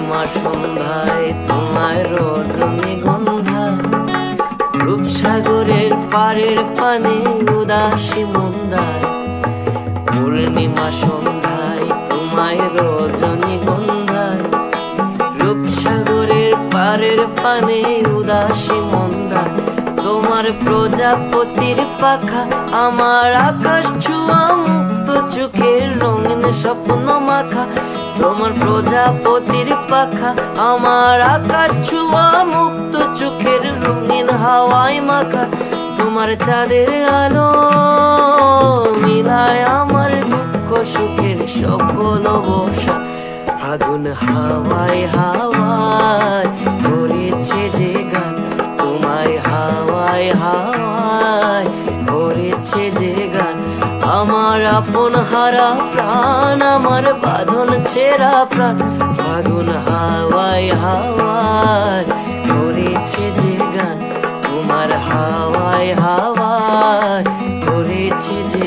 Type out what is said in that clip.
পূর্ণিমা সন্ধ্যায়, তোমায় রজনী গন্ধায় রূপসাগরের পাড়ের পানে উদাসী মন্দায়। পূর্ণিমা সন্ধ্যায়, তোমায় রজনী গন্ধায় রূপসাগরের পাড়ের পানে উদাসী মন্দায়। তোমার প্রজাপতির পাখা, আমার আকাশ ছুঁয়া মুক্ত চোখের রঙিন স্বপ্ন মাখা। তোমার প্রজাপতির পাখা, আমার আকাশ ছুঁয়া, মুক্ত চোখের রঙিন হাওয়ায় মাখা। তোমার চাঁদের আলো মিলায় আমার দুঃখ, সুখের সকল বসা ফাগুন হাওয়ায় হাওয়ায় করেছে যে গান, তোমায় হাওয়ায় হাওয়ায় করেছে যে গান। আমার আপন হারা প্রাণ, আমার বাঁধন ছেড়া প্রাণ। ফাগুন হাওয়াই হাওয়ায়, করেছে যে গান। তোমার হাওয়ায় হাওয়ায়, করেছে যে